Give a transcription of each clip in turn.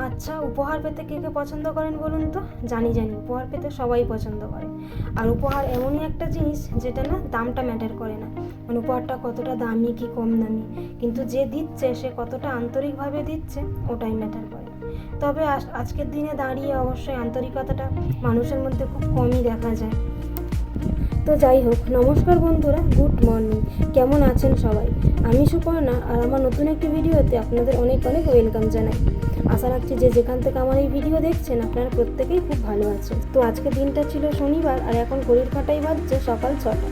আচ্ছা উপহার পেতে কে কে পছন্দ করেন বলুন তো? জানি জানি। উপহার পেতে সবাই পছন্দ করে। আর উপহার এমনই একটা জিনিস যেটা না দামটা ম্যাটার করে না। মানে উপহারটা কতটা দামি কি কম দামি। কিন্তু যে দিচ্ছে, সে কতটা আন্তরিকভাবে দিচ্ছে, ওটাই ম্যাটার করে। তবে আজ- আজকের দিনে দাঁড়িয়ে অবশ্যই আন্তরিকতাটা মানুষের মধ্যে খুব কমই দেখা যায়। তো যাই হোক, নমস্কার বন্ধুরা, গুড মর্নিং। কেমন আছেন সবাই? আমি সুপর্ণা, আর আমার নতুন একটি ভিডিওতে আপনাদের অনেক অনেক ওয়েলকাম জানাই। আশা রাখছি যে যেখান থেকে আমার এই ভিডিও দেখছেন, আপনারা প্রত্যেকেই খুব ভালো আছেন। তো আজকে দিনটা ছিল শনিবার, আর এখন ঘড়ির কাটাই বাজছে সকাল ছটা।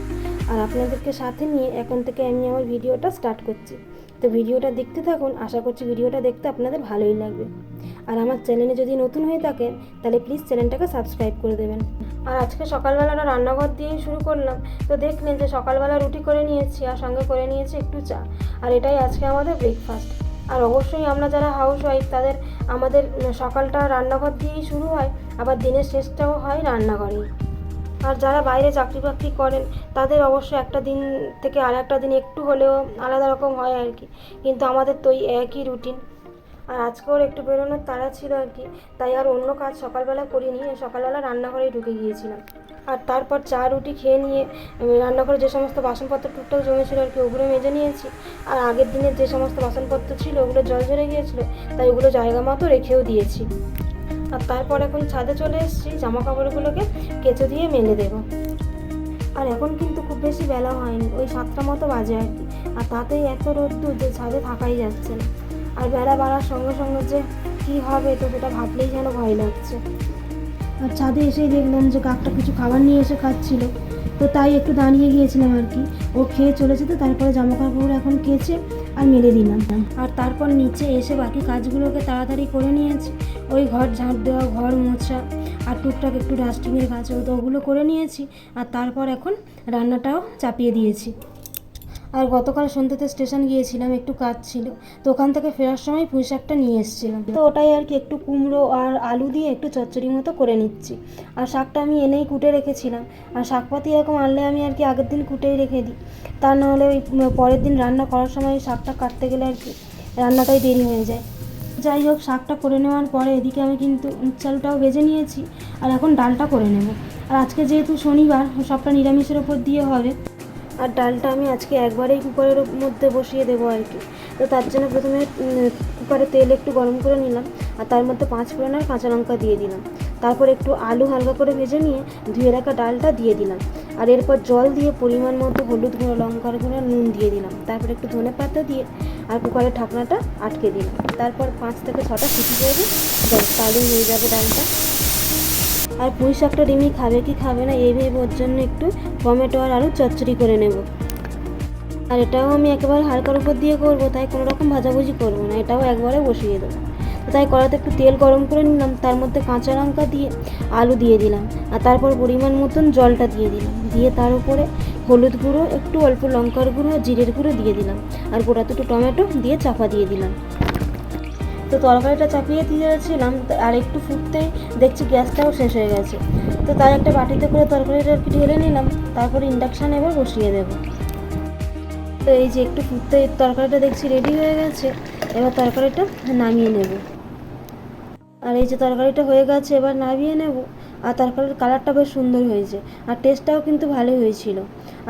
আর আপনাদেরকে সাথে নিয়ে এখন থেকে আমি আমার ভিডিওটা স্টার্ট করছি। তো ভিডিওটা দেখতে থাকুন, আশা করছি ভিডিওটা দেখতে আপনাদের ভালোই লাগবে। আর আমার চ্যানেলে যদি নতুন হয়ে থাকেন, তাহলে প্লিজ চ্যানেলটাকে সাবস্ক্রাইব করে দেবেন। আর আজকে সকালবেলাটা রান্নাঘর দিয়েই শুরু করলাম। তো দেখলেন যে সকালবেলা রুটি করে নিয়েছি আর সঙ্গে করে নিয়েছি একটু চা। আর এটাই আজকে আমাদের ব্রেকফাস্ট আর অবশ্যই আমরা যারা হাউস ওয়াইফ তাদের আমাদের সকালটা রান্নাঘর দিয়েই শুরু হয়, আবার দিনের শেষটাও হয় রান্নাঘরেই। আর যারা বাইরে চাকরি বাকরি করেন, তাদের অবশ্য একটা দিন থেকে আর একটা দিন একটু হলেও আলাদা রকম হয় আর কি। কিন্তু আমাদের তো ওই একই রুটিন আর আজকে ওর একটু বেরোনোর তাড়া ছিল আর কি, তাই আর অন্য কাজ সকালবেলা করিনি, সকালবেলা রান্নাঘরেই ঢুকে গিয়েছিলাম। আর তারপর চা, রুটি খেয়ে নিয়ে রান্নাঘরে যে সমস্ত বাসনপত্র টুকটাক জমেছিল আর কি, ওগুলো মেজে নিয়েছি। আর আগের দিনের যে সমস্ত বাসনপত্র ছিল, ওগুলো জল ঝরে গিয়েছিল, তাই ওগুলো জায়গা মতো রেখেও দিয়েছি। আর তারপর এখন ছাদে চলে এসেছি জামা কাপড়গুলোকে কেচো দিয়ে মেলে দেবো। আর এখন কিন্তু খুব বেশি বেলা হয়নি, ওই সাতটা মতো বাজে আর কি। আর তাতেই এত রোদ্দুর যে ছাদে থাকাই যাচ্ছে না। আর বেড়া বাড়ার সঙ্গে সঙ্গে যে কী হবে তো সেটা ভাবলেই যেন ভয় লাগছে। আর ছাদে এসেই দেখলাম যে কাকটা কিছু খাবার নিয়ে এসে খাচ্ছিল। তো তাই একটু দাঁড়িয়ে গিয়েছিলাম আর কি। ও খেয়ে চলেছে তো তারপরে জামা কাপড় এখন কেচে আর মেলে দিলাম। আর তারপর নিচে এসে বাকি কাজগুলোকে তাড়াতাড়ি করে নিয়েছি। ওই ঘর ঝাঁট দেওয়া ঘর মোছা আর টুকটাক একটু ডাস্টিংয়ের কাজ তো ওগুলো করে নিয়েছি। আর তারপর এখন রান্নাটাও চাপিয়ে দিয়েছি। আর গতকাল সন্ধ্যেতে স্টেশন গিয়েছিলাম, একটু কাজ ছিল, তো ওখান থেকে ফেরার সময় পুঁই শাকটা নিয়ে এসেছিলাম। তো ওটাই আর কি, একটু কুমড়ো আর আলু দিয়ে একটু চচ্চড়ি মতো করে নিচ্ছি। আর শাকটা আমি এনেই কুটে রেখেছিলাম। আর শাকপাতি এরকম আনলে আমি আর কি আগের দিন কুটেই রেখে দিই। তা নাহলে ওই পরের দিন রান্না করার সময় শাকটা কাটতে গেলে আর কি রান্নাটাই দেরি হয়ে যায়। যাই হোক, শাকটা করে নেওয়ার পরে এদিকে আমি কিন্তু চালটাও ভেজে নিয়েছি, আর এখন ডালটা করে নেব। আর আজকে যেহেতু শনিবার, সবটা নিরামিষের ওপর দিয়ে হবে। আর ডালটা আমি আজকে একবারেই কুকারের মধ্যে বসিয়ে দেবো আর কি। তো তার জন্য প্রথমে কুকারে তেল একটু গরম করে নিলাম আর তার মধ্যে পাঁচ ফোড়ন আর কাঁচা লঙ্কা দিয়ে দিলাম। তারপর একটু আলু হালকা করে ভেজে নিয়ে ধুয়ে রাখা ডালটা দিয়ে দিলাম। আর এরপর জল দিয়ে পরিমাণ মতো হলুদ গুঁড়ো, লঙ্কার গুঁড়ো, নুন দিয়ে দিলাম। তারপর একটু ধনে পাতা দিয়ে আর কুকারের ঢাকনাটা আটকে দিলাম। তারপর পাঁচ থেকে ছটা সিটি করে দিই তাহলেই হয়ে যাবে ডালটা। আর পুঁই শাকটা রিমি খাবে কি খাবে না, এই ভেবে ওর জন্য একটু টমেটো আর আলু চচ্চড়ি করে নেব। আর এটাও আমি একেবারে হালকার উপর দিয়ে করব, তাই কোনো রকম ভাজাভুজি করব না, এটাও একবারে বসিয়ে দেবো। তাই কড়াতে একটু তেল গরম করে নিলাম, তার মধ্যে কাঁচা লঙ্কা দিয়ে আলু দিয়ে দিলাম, আর তারপর পরিমাণ মতন জলটা দিয়ে দিলাম। দিয়ে তার উপরে হলুদ গুঁড়ো, একটু অল্প লঙ্কার গুঁড়ো, জিরের গুঁড়ো দিয়ে দিলাম, আর গোটা দুটো টমেটো দিয়ে চাপা দিয়ে দিলাম। তো তরকারিটা চাপিয়ে দিয়েছিলাম আর একটু ফুটতে দেখছি গ্যাসটাও শেষ হয়ে গেছে। তো তাই একটা বাটিতে করে তরকারিটা আর কি ঢেলে নিলাম, তারপরে ইন্ডাকশান এবার বসিয়ে দেবো। তো এই যে একটু ফুটতে তরকারিটা দেখছি রেডি হয়ে গেছে, এবার তরকারিটা নামিয়ে নেব। আর এই যে তরকারিটা হয়ে গেছে, এবার নামিয়ে নেব। আর তরকারির কালারটা বেশ সুন্দর হয়েছে, আর টেস্টটাও কিন্তু ভালোই হয়েছিল।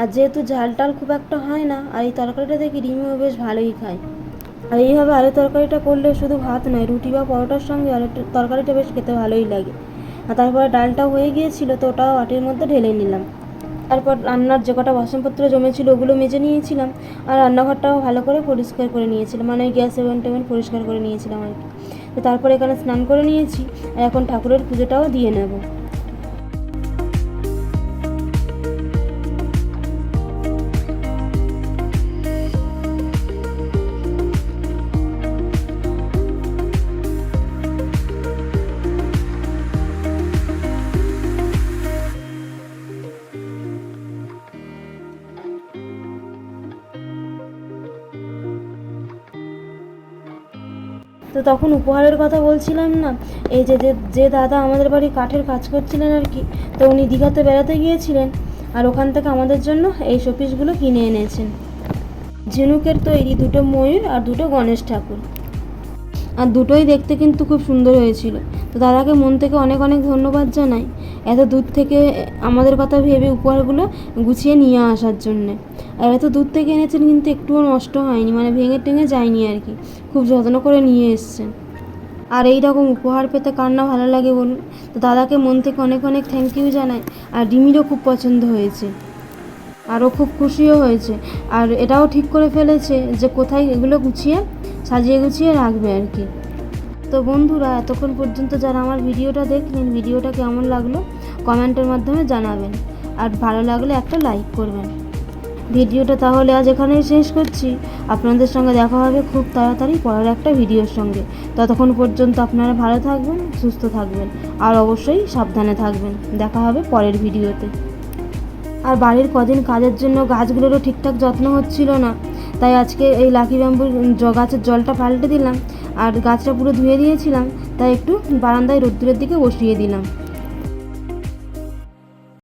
আর যেহেতু ঝাল টাল খুব একটা হয় না, আর এই তরকারিটা দেখি রিমিও বেশ ভালোই খায়। আর এইভাবে আলু তরকারিটা করলে শুধু ভাত নয়, রুটি বা পরোটার সঙ্গে আলু তরকারিটা বেশ খেতে ভালোই লাগে। আর তারপরে ডালটাও হয়ে গিয়েছিল তো ওটাও বাটির মধ্যে ঢেলে নিলাম। তারপর রান্নার যে কটা বাসনপত্র জমেছিল ওগুলো মেজে নিয়েছিলাম আর রান্নাঘরটাও ভালো করে পরিষ্কার করে নিয়েছিলাম মানে গ্যাস এভেন টেভেন পরিষ্কার করে নিয়েছিলাম আর কি। তো তারপরে এখানে স্নান করে নিয়েছি, আর এখন ঠাকুরের পুজোটাও দিয়ে নেব। তো তখন উপহারের কথা বলছিলাম না, এই যে যে দাদা আমাদের বাড়ি কাঠের কাজ করছিলেন আর কি, তো উনি দীঘাতে বেড়াতে গিয়েছিলেন আর ওখান থেকে আমাদের জন্য এই শোপিসগুলো কিনে এনেছেন। ঝিনুকের তৈরি দুটো ময়ূর আর দুটো গণেশ ঠাকুর। আর দুটোই দেখতে কিন্তু খুব সুন্দর হয়েছিল। তো দাদাকে মন থেকে অনেক অনেক ধন্যবাদ জানাই, এত দূর থেকে আমাদের কথা ভেবে উপহারগুলো গুছিয়ে নিয়ে আসার জন্যে। আর এত দূর থেকে এনেছেন কিন্তু একটুও নষ্ট হয়নি মানে ভেঙে টেঙে যায়নি আর কি। খুব যত্ন করে নিয়ে এসছেন। আর এই রকম উপহার পেতে কার না ভালো লাগে বলুন? তো দাদাকে মন থেকে অনেক অনেক থ্যাংক ইউ জানাই। আর রিমিরও খুব পছন্দ হয়েছে। আরও খুব খুশিও হয়েছে। আর এটাও ঠিক করে ফেলেছে যে কোথায় এগুলো গুছিয়ে, সাজিয়ে গুছিয়ে রাখবে আর কি। তো বন্ধুরা, এতক্ষণ পর্যন্ত যারা আমার ভিডিওটা দেখলেন, ভিডিওটা কেমন লাগল? কমেন্টের মাধ্যমে জানাবেন। আর ভালো লাগলে একটা লাইক করবেন। ভিডিওটা তাহলে আজ এখানেই শেষ করছি। আপনাদের সঙ্গে দেখা হবে খুব তাড়াতাড়ি পরের একটা ভিডিওর সঙ্গে। ততক্ষণ পর্যন্ত আপনারা ভালো থাকবেন, সুস্থ থাকবেন, আর অবশ্যই সাবধানে থাকবেন। দেখা হবে পরের ভিডিওতে। আর বাড়ির কদিন কাজের জন্য গাছগুলোরও ঠিকঠাক যত্ন হচ্ছিল না। তাই আজকে এই লাকি ব্যাম্বুর গাছের জলটা পাল্টে দিলাম। আর গাছটা পুরো ধুয়ে দিয়েছিলাম। তাই একটু বারান্দায় রোদ্দুরের দিকে বসিয়ে দিলাম।